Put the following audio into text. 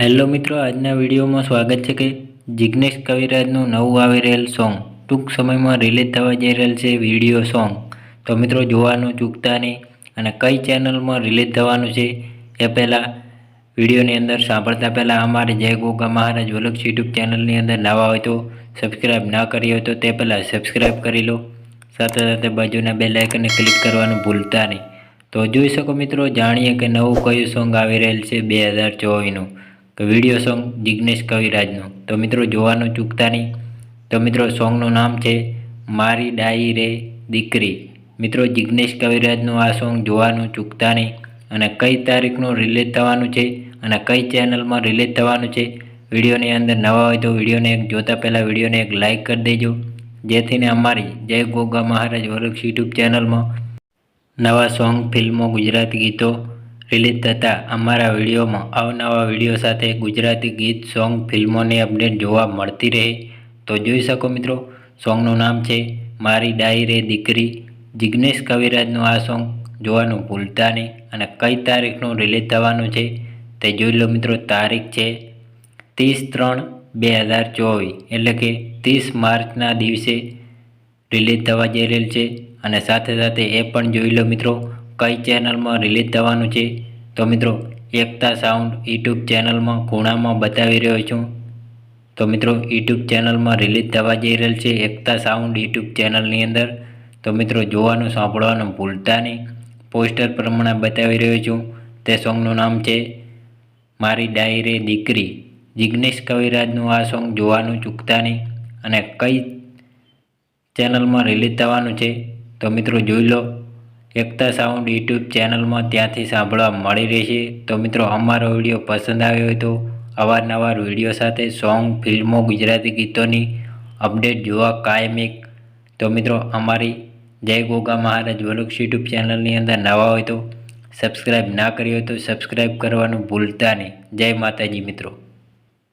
Hello મિત્રો, આજના વિડીયોમાં સ્વાગત છે કે જિગ્નેશ કવિરાજનું નવું આવી રહેલ સોંગ. ટૂંક સમયમાં રિલીઝ થવા જઈ રહેલ છે વીડિયો સોંગ. તો મિત્રો, જોવાનું ચૂકતા નહીં અને કઈ ચેનલમાં રિલીઝ થવાનું છે એ પહેલાં વિડીયોની અંદર સાંભળતા પહેલાં અમારે જય ગોગા મહારાજ વલક્ષ યુટ્યુબ ચેનલની અંદર નવા હોય તો સબસ્ક્રાઈબ ના કરી હોય તો તે પહેલાં સબસ્ક્રાઈબ કરી લો. સાથે સાથે બાજુના બે લાઇકને ક્લિક કરવાનું ભૂલતા નહીં. તો જોઈ શકો મિત્રો, જાણીએ કે નવું કયું સોંગ આવી રહેલ છે બે હજાર ચોવીસનું. કે વીડિયો સોંગ જિગ્નેશ કવિરાજનું. તો મિત્રો જોવાનું ચૂકતા નહીં. તો મિત્રો સોંગનું નામ છે મારી ડાઈ રે દીકરી. મિત્રો જિગ્નેશ કવિરાજનું આ સોંગ જોવાનું ચૂકતા નહીં અને કઈ તારીખનું રિલીઝ થવાનું છે અને કઈ ચેનલમાં રિલીઝ થવાનું છે વિડીયોની અંદર નવા હોય તો વિડીયોને એક જોતા પહેલાં વિડીયોને એક લાઇક કરી દેજો. જેથીને અમારી જય ગોગા મહારાજ વરક્ષ યુટ્યુબ ચેનલમાં નવા સોંગ ફિલ્મો, ગુજરાતી ગીતો રિલીઝ થતાં અમારા વિડીયોમાં અવનવા વીડિયો સાથે ગુજરાતી ગીત, સોંગ, ફિલ્મોની અપડેટ જોવા મળતી રહે. તો જોઈ શકો મિત્રો, સોંગનું નામ છે મારી ડાયરે દીકરી. જિગ્નેશ કવિરાજનું આ સોંગ જોવાનું ભૂલતા નહીં અને કઈ તારીખનું રિલીઝ થવાનું છે તે જોઈ લો મિત્રો, તારીખ છે ત્રીસ ત્રણ બે હજાર ચોવીસ, એટલે કે ત્રીસ માર્ચના દિવસે રિલીઝ થવા જઈ રહેલ છે. અને સાથે સાથે એ પણ જોઈ લો મિત્રો કઈ ચેનલમાં રિલીઝ થવાનું છે? તો મિત્રો, એકતા સાઉન્ડ યુટ્યુબ ચેનલમાં ખૂણામાં બતાવી રહ્યો છું. તો મિત્રો યુટ્યુબ ચેનલમાં રિલીઝ થવા જઈ રહેલ છે એકતા સાઉન્ડ યુટ્યુબ ચેનલની અંદર. તો મિત્રો, જોવાનું સાંભળવાનું ભૂલતા નહીં. પોસ્ટર પ્રમાણે બતાવી રહ્યો છું. તે સોંગનું નામ છે મારી ડાયરે દીકરી. જિગ્નેશ કવિરાજનું આ સોંગ જોવાનું ચૂકતા નહીં. અને કઈ ચેનલમાં રિલીઝ થવાનું છે? તો મિત્રો, જોઈ લો. એકતા સાઉન્ડ યુટ્યુબ ચેનલમાં ત્યાંથી સાંભળવા મળી રહેશે. તો મિત્રો, અમારો વીડિયો પસંદ આવ્યો હોય તો અવારનવાર વીડિયો સાથે સોંગ, ફિલ્મો, ગુજરાતી ગીતોની અપડેટ જોવા કાયમિક તો મિત્રો, અમારી જય ગોગા મહારાજ વલુક્ષ યુટ્યુબ ચેનલની અંદર નવા હોય તો સબસ્ક્રાઈબ ના કરી હોય તો સબસ્ક્રાઈબ કરવાનું ભૂલતા નહીં. જય માતાજી મિત્રો.